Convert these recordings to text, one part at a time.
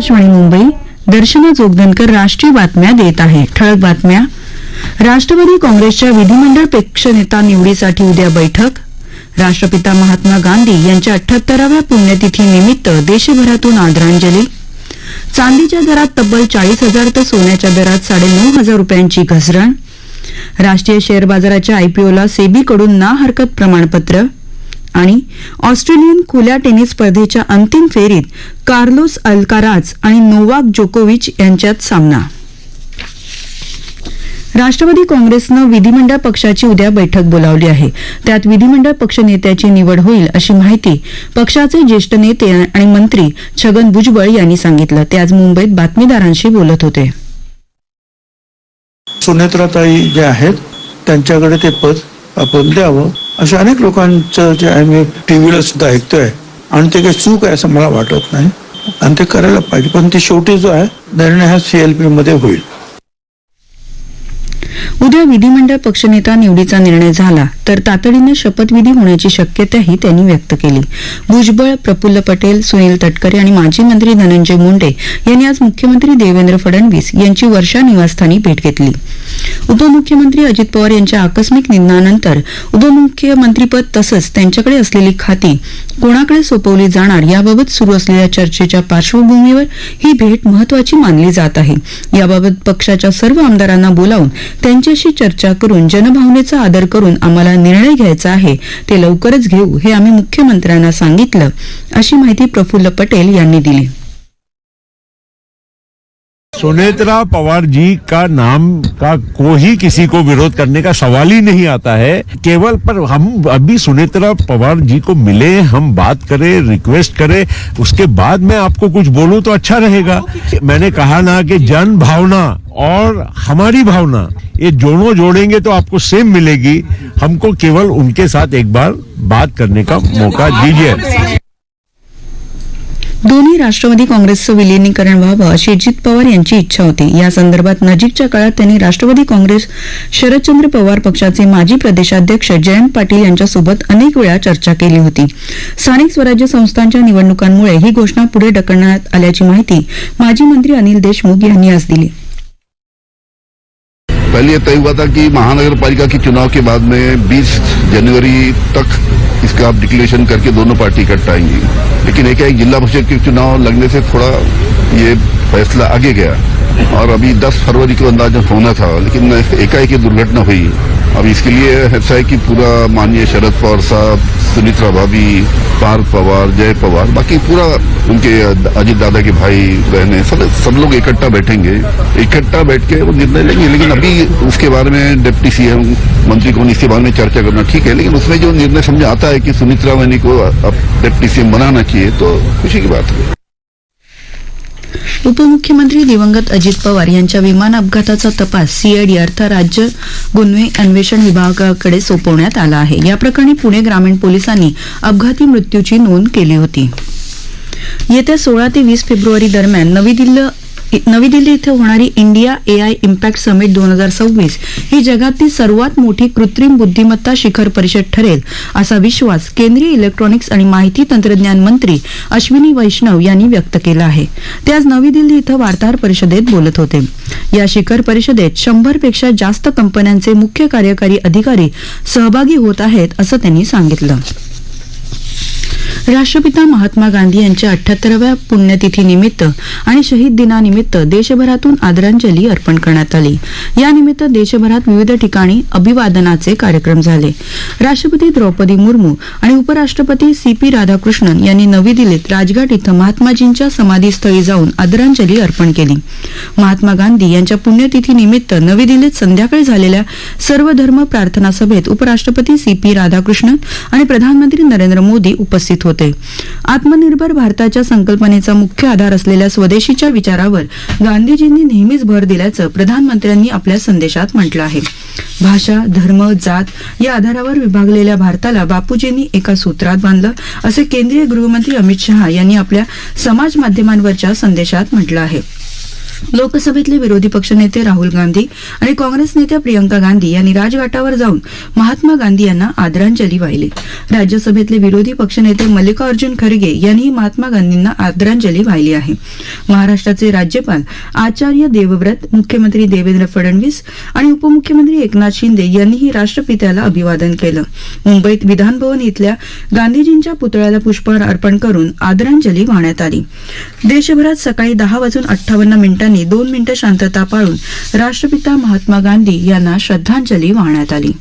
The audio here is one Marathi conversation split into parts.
आकाशवाणी मुंबई दर्शना जोगदनकर राष्ट्रीय बातम्या देत आहे. ठळक बातम्या. राष्ट्रवादी काँग्रेसच्या विधिमंडळ पक्षनेता निवडीसाठी उद्या बैठक. राष्ट्रपिता महात्मा गांधी यांच्या अठ्याहत्तराव्या पुण्यतिथी निमित्त देशभरातून आदरांजली. चांदीच्या दरात तब्बल चाळीस हजार तर सोन्याच्या दरात साडेनऊ हजार रुपयांची घसरण. राष्ट्रीय शेअर बाजाराच्या आयपीओला सेबीकडून ना हरकत प्रमाणपत्र. आणि ऑस्ट्रेलियन खुल्या टेनिस स्पर्धेच्या अंतिम फेरीत कार्लोस अल्काराज आणि नोवाक जोकोविच यांच्यात सामना. राष्ट्रवादी काँग्रेसनं विधिमंडळ पक्षाची उद्या बैठक बोलावली आहे. त्यात विधिमंडळ पक्ष नेत्याची निवड होईल अशी माहिती पक्षाचे ज्येष्ठ नेते आणि मंत्री छगन भुजबळ यांनी सांगितलं. ते आज मुंबईत बातमीदारांशी बोलत होते. सुनेत्राताई जे आहेत त्यांच्याकडे ते पद आपण द्यावं अशा अनेक लोकांचं जे आहे मी टीव्हीला सुद्धा ऐकतोय. आणि ते काही चूक आहे असं मला वाटत नाही. आणि ते करायला पाहिजे. पण ती शेवटी जो आहे निर्णय हा सीएलपी मध्ये होईल. उद्या विधिमंडळ पक्षनेता निवडीचा निर्णय झाला तर तातडीनं शपथविधी होण्याची शक्यताही त्यांनी व्यक्त केली. भुजबळ प्रफुल्ल पटेल सुनील तटकरे आणि माजी मंत्री धनंजय मुंडे यांनी आज मुख्यमंत्री देवेंद्र फडणवीस यांची वर्षा निवासस्थानी भेट घेतली. उपमुख्यमंत्री अजित पवार यांच्या आकस्मिक निधनानंतर उपमुख्यमंत्रीपद तसंच त्यांच्याकडे असलेली खाती कोणाकडे सोपवली जाणार याबाबत सुरू असलेल्या चर्चेच्या पार्श्वभूमीवर ही भेट महत्वाची मानली जात आहे. याबाबत पक्षाच्या सर्व आमदारांना बोलावून त्यांच्याशी चर्चा करून जनभावनेचा आदर करून आम्हाला निर्णय घ्यायचा आहे ते लवकरच घेऊ हे आम्ही मुख्यमंत्र्यांना सांगितलं अशी माहिती प्रफुल्ल पटेल यांनी दिली. सुनेत्रा पवार जी का नाम का कोई किसी को विरोध करने का सवाल ही नहीं आता है। केवल पर हम अभी सुनेत्रा पवार जी को मिले, हम बात करें रिक्वेस्ट करें, उसके बाद मैं आपको कुछ बोलूँ तो अच्छा रहेगा। मैंने कहा ना कि जन भावना और हमारी भावना, ये दोनों जोड़ेंगे तो आपको सेम मिलेगी। हमको केवल उनके साथ एक बार बात करने का मौका दीजिए। दोन्ही राष्ट्रवादी काँग्रेसचं विलिनीकरण व्हावं अशी अजित पवार यांची इच्छा होती. या संदर्भात नजीकच्या काळात त्यांनी राष्ट्रवादी काँग्रेस शरदचंद्र पवार पक्षाचे माजी प्रदेशाध्यक्ष जयंत पाटील यांच्यासोबत अनेक वेळा चर्चा केली होती. स्थानिक स्वराज्य संस्थांच्या निवडणुकांमुळे ही घोषणा पुढे ढकलण्यात आल्याची माहिती माजी मंत्री अनिल देशमुख यांनी आज दिली. पहले तय हुआ था कि महानगर पालिका के चुनाव के बाद में 20 जनवरी तक इसका आप डिक्लेरेशन करके दोनों पार्टी इकट्ठा लेकिन एक एक जिला परिषद के चुनाव लगने से थोड़ा ये फैसला आगे गया। और अभी 10 फरवरी को अंदाज़ा होना था, लेकिन एकाएक दुर्घटना हुई। अब इसके लिए ऐसा है कि पूरा माननीय शरद पवार साहब सुनित्रा भाभी पार्थ पवार, जय पवार, बाकी पूरा उनके अजित दादा के भाई, बहने, सब सब लोग इकट्ठा बैठेंगे। इकट्ठा बैठ के वो निर्णय लेंगे, लेकिन अभी उसके बारे में डिप्टी सीएम, मंत्री को इसके बारे में चर्चा करना ठीक है, लेकिन उसमें जो निर्णय समझ आता है कि सुनित्रा वैनी को अब डिप्टी सीएम बनाना चाहिए तो खुशी की बात है। उपमुख्यमंत्री दिवंगत अजित पवार यांच्या विमान अपघाताचा तपास सीआयडी अर्थात राज्य गुन्हे अन्वेषण विभागाकडे सोपवण्यात आला आहे. या प्रकरणी पुणे ग्रामीण पोलिसांनी अपघाती मृत्यूची नोंद केली होती. येत्या सोळा ते वीस फेब्रुवारी दरम्यान नवी दिल्ली नवी दिल्ली इथं होणारी इंडिया एआय इम्पॅक्ट समिट दोन हजार सव्वीस ही जगातली सर्वात मोठी कृत्रिम बुद्धिमत्ता शिखर परिषद ठरेल असा विश्वास केंद्रीय इलेक्ट्रॉनिक्स आणि माहिती तंत्रज्ञान मंत्री अश्विनी वैष्णव यांनी व्यक्त केला आहे. ते आज नवी दिल्ली इथं वार्ताहर परिषदेत बोलत होते. या शिखर परिषदेत शंभरपेक्षा जास्त कंपन्यांचे मुख्य कार्यकारी अधिकारी सहभागी होत आहेत असं त्यांनी सांगितलं. राष्ट्रपिता महात्मा गांधी यांच्या अठ्याहत्तराव्या पुण्यतिथी निमित्त आणि शहीद दिनानिमित्त देशभरातून आदरांजली अर्पण करण्यात आली. यानिमित्त देशभरात विविध ठिकाणी अभिवादनाचे कार्यक्रम झाले. राष्ट्रपती द्रौपदी मुर्मू आणि उपराष्ट्रपती सी पी राधाकृष्णन यांनी नवी दिल्लीत राजघाट इथं महात्माजींच्या समाधीस्थळी जाऊन आदरांजली अर्पण केली. महात्मा गांधी यांच्या पुण्यतिथी निमित्त नवी दिल्लीत संध्याकाळी झालेल्या सर्वधर्म प्रार्थना सभेत उपराष्ट्रपती सी पी राधाकृष्णन आणि प्रधानमंत्री नरेंद्र मोदी उपस्थित होते. आत्मनिर्भर भारताच्या संकल्पनेचा मुख्य आधार असलेल्या स्वदेशीच्या विचारावर गांधीजींनी नेहमीच भर दिल्याचं प्रधानमंत्र्यांनी आपल्या संदेशात म्हटलं आहे. भाषा धर्म जात या आधारावर विभागलेल्या भारताला बापूजींनी एका सूत्रात बांधलं असे केंद्रीय गृहमंत्री अमित शहा यांनी आपल्या समाज माध्यमांवरच्या संदेशात म्हटलं आहे. लोकसभेतले विरोधी पक्षनेते राहुल गांधी आणि काँग्रेस नेत्या प्रियंका गांधी यांनी राजघाटावर जाऊन महात्मा गांधी यांना आदरांजली वाहिली. राज्यसभेतले विरोधी पक्षनेते मल्लिकार्जुन खरगे यांनीही महात्मा गांधींना आदरांजली वाहिली आहे. महाराष्ट्राचे राज्यपाल आचार्य देवव्रत मुख्यमंत्री देवेंद्र फडणवीस आणि उपमुख्यमंत्री एकनाथ शिंदे यांनीही राष्ट्रपित्याला अभिवादन केलं. मुंबईत विधानभवन इथल्या गांधीजींच्या पुतळ्याला पुष्पहार अर्पण करून आदरांजली वाहण्यात आली. देशभरात सकाळी दहा वाजून अठ्ठावन्न मिनिटांनी दोन मिनिटं शांतता पाळून राष्ट्रपिता महात्मा गांधी यांना श्रद्धांजली वाहण्यात आली.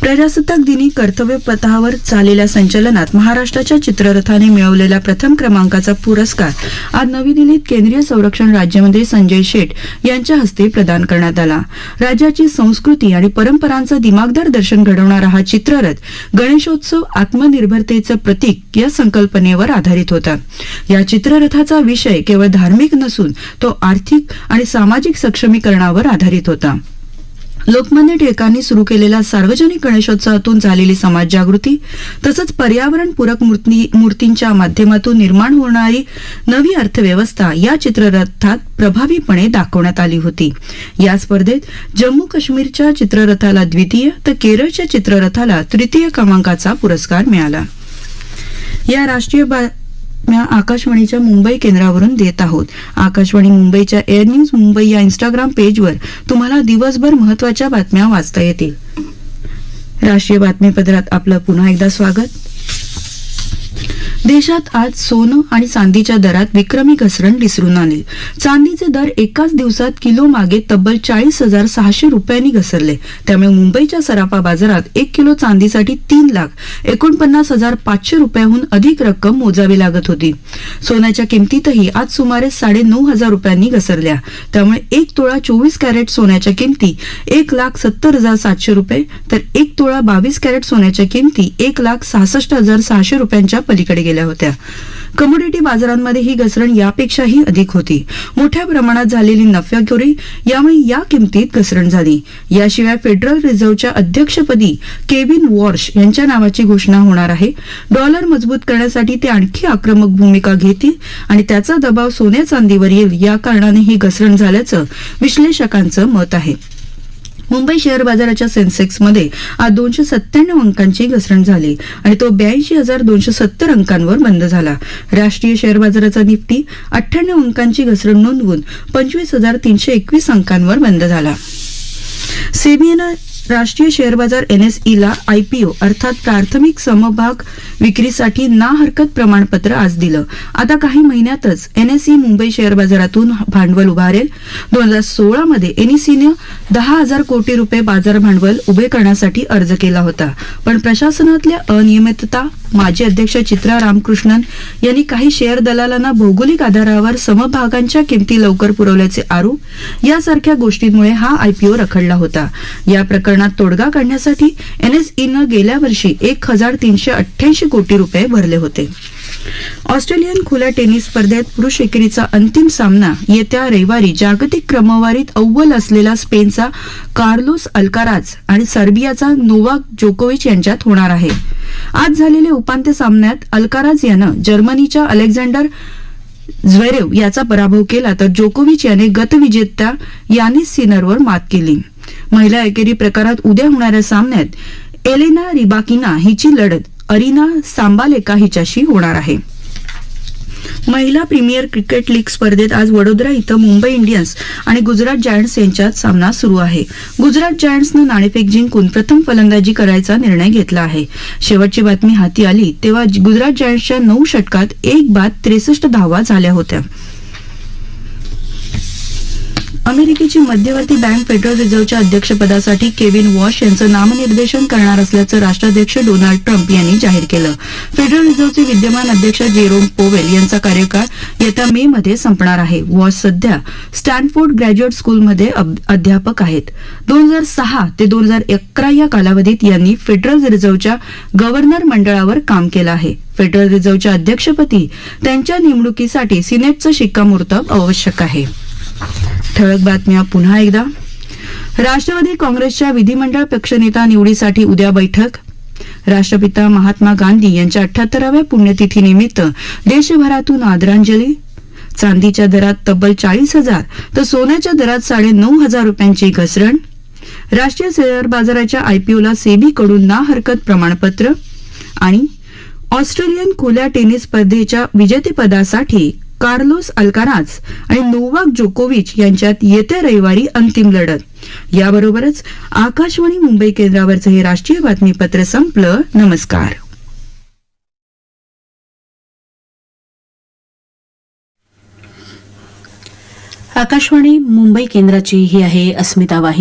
प्रजासत्ताक दिनी कर्तव्य पथावर चाललेल्या संचलनात महाराष्ट्राच्या चित्ररथाने मिळवलेला प्रथम क्रमांकाचा पुरस्कार आज नवी दिल्लीत केंद्रीय संरक्षण राज्यमंत्री संजय शेठ यांच्या हस्ते प्रदान करण्यात आला. राज्याची संस्कृती आणि परंपरांचा दिमागदार दर्शन घडवणारा हा चित्ररथ गणेशोत्सव आत्मनिर्भरतेचं प्रतीक या संकल्पनेवर आधारित होता. या चित्ररथाचा विषय केवळ धार्मिक नसून तो आर्थिक आणि सामाजिक सक्षमीकरणावर आधारित होता. लोकमान्य टिळकांनी सुरू केलेल्या सार्वजनिक गणेशोत्सवातून झालेली समाज जागृती तसंच पर्यावरणपूरक मूर्ती मूर्तींच्या माध्यमातून निर्माण होणारी नवी अर्थव्यवस्था या चित्ररथात प्रभावीपणे दाखवण्यात आली होती. या स्पर्धेत जम्मू काश्मीरच्या चित्ररथाला द्वितीय तर केरळच्या चित्ररथाला तृतीय क्रमांकाचा पुरस्कार मिळाला. या राष्ट्रीय बातम्या आकाशवाणीच्या मुंबई केंद्रावरून देत आहोत. आकाशवाणी मुंबईच्या एअर न्यूज मुंबई या इंस्टाग्राम पेजवर तुम्हाला दिवसभर महत्त्वाच्या बातम्या वाचता येतील. राष्ट्रीय बातमीपत्रात आपलं पुन्हा एकदा स्वागत. देशात आज सोनं आणि चांदीच्या दरात विक्रमी घसरण दिसून आली. चांदीचे दर एकाच दिवसात किलो मागे तब्बल चाळीस हजार सहाशे रुपयांनी घसरले. त्यामुळे मुंबईच्या सराफा बाजारात एक किलो चांदीसाठी तीन लाख एकोणपन्नास हजार पाचशे रुपयाहून अधिक रक्कम मोजावी लागत होती. सोन्याच्या किमतीतही आज सुमारे साडे नऊ हजार रुपयांनी घसरल्या. त्यामुळे एक तोळा चोवीस कॅरेट सोन्याच्या किमती एक लाख सत्तर हजार सातशे रुपये तर एक तोळा बावीस कॅरेट सोन्याच्या किमती एक लाख सहासष्ट हजार सहाशे रुपयांच्या पलीकडे गेल्या होत्या. कमोडिटी बाजारांमध्ये ही घसरण यापेक्षाही अधिक होती. मोठ्या प्रमाणात झालेली नफ्याखोरी यामुळे या किमतीत घसरण झाली. याशिवाय फेडरल रिझर्व्हच्या अध्यक्षपदी केविन वॉर्श यांच्या नावाची घोषणा होणार आहे. डॉलर मजबूत करण्यासाठी ते आणखी आक्रमक भूमिका घेतील आणि त्याचा दबाव सोन्या चांदीवर येईल या कारणाने ही घसरण झाल्याचं विश्लेषकांचं मत आहे. मुंबई शेअर बाजाराच्या सेन्सेक्समध्ये आज दोनशे सत्त्याण्णव अंकांची घसरण झाली आणि तो ब्याऐंशी हजार दोनशे सत्तर अंकांवर बंद झाला. राष्ट्रीय शेअर बाजाराचा निफ्टी अठ्ठ्याण्णव अंकांची घसरण नोंदवून पंचवीस हजार तीनशे एकवीस अंकांवर बंद झाला. सेबीनं राष्ट्रीय शेअर बाजार एनएसईला आयपीओ अर्थात प्राथमिक समभाग विक्रीसाठी ना हरकत प्रमाणपत्र आज दिलं. आता काही महिन्यातच एनएसई मुंबई शेअर बाजारातून भांडवल उभारेल. दोन हजार सोळामध्ये एनएसईनं दहा हजार कोटी रुपये बाजार भांडवल उभे करण्यासाठी अर्ज केला होता. पण प्रशासनातल्या अनियमितता माजी अध्यक्ष चित्रा रामकृष्णन यांनी काही शेअर दलालांना भौगोलिक आधारावर समभागांच्या किमती लवकर पुरवल्याचे आरोप यासारख्या गोष्टींमुळे हा आयपीओ रखडला होता. या प्रकरणात प्रकरणात तोडगा काढण्यासाठी एनएसईनं गेल्या वर्षी एक हजार तीनशे अठ्ठ्याऐंशी कोटी रुपये भरले होते. ऑस्ट्रेलियन खुल्या टेनिस स्पर्धेत पुरुष एकेरीचा अंतिम सामना येत्या रविवारी जागतिक क्रमवारीत अव्वल असलेला स्पेनचा कार्लोस अल्काराज आणि सर्बियाचा नोवाक जोकोविच यांच्यात होणार आहे. आज झालेल्या उपांत्य सामन्यात अल्काराज यानं जर्मनीच्या अलेक्झांडर झ्वेरेव याचा पराभव केला तर जोकोविच याने गतविजेत्या यानिस सिनरवर मात केली. महिला एकेरी प्रकारात उद्या होणाऱ्या सामन्यात एलेना रिबाकिना हिची लढत अरिना सांबालेका हिच्याशी होणार आहे. महिला प्रीमियर क्रिकेट लीग स्पर्धेत आज वडोदरा इथं मुंबई इंडियन्स आणि गुजरात जायंट्स यांच्यात सामना सुरू आहे. गुजरात जायंट्सनं नाणेफेक जिंकून प्रथम फलंदाजी करायचा निर्णय घेतला आहे. शेवटची बातमी हाती आली तेव्हा गुजरात जायंट्सच्या नऊ षटकात एक बाद त्रेसष्ट धावा झाल्या होत्या. अमेरिकेची मध्यवर्ती बँक फेडरल रिझर्व्हच्या अध्यक्षपदासाठी केविन वॉश यांचं नामनिर्देशन करणार असल्याचं राष्ट्राध्यक्ष डोनाल्ड ट्रम्प यांनी जाहीर केलं. फेडरल रिझर्व्हचे विद्यमान अध्यक्ष जेरोम पोवेल यांचा कार्यकाळ येत्या मे मध्ये संपणार आहे. वॉश सध्या स्टॅनफोर्ड ग्रॅज्युएट स्कूलमध्ये अध्यापक आहेत. दोन हजार सहा ते दोन हजार अकरा या कालावधीत यांनी फेडरल रिझर्व्हच्या गव्हर्नर मंडळावर काम केलं आहे. फेडरल रिझर्व्हच्या अध्यक्षपदी त्यांच्या नेमणुकीसाठी सिनेटचं शिक्कामोर्तब आवश्यक आहे. ठळक बातम्या पुन्हा एकदा. राष्ट्रवादी काँग्रेसच्या विधिमंडळ पक्षनेता निवडीसाठी उद्या बैठक. राष्ट्रपिता महात्मा गांधी यांच्या अठ्याहत्तराव्या पुण्यतिथीनिमित्त देशभरातून आदरांजली. चांदीच्या दरात तब्बल चाळीस हजार तर सोन्याच्या दरात साडे नऊ हजार रुपयांची घसरण. राष्ट्रीय शेअर बाजाराच्या आयपीओला सेबीकडून ना हरकत प्रमाणपत्र. आणि ऑस्ट्रेलियन खुल्या टेनिस स्पर्धेच्या विजेतेपदासाठी कार्लोस अल्काराज आणि नोवाक जोकोविच यांच्यात येत्या रविवारी अंतिम लढत. याबरोबरच आकाशवाणी मुंबई केंद्रावरचं हे राष्ट्रीय बातमीपत्र संपलं. नमस्कार. आकाशवाणी मुंबई केंद्राची ही आहे अस्मिता वाहिनी.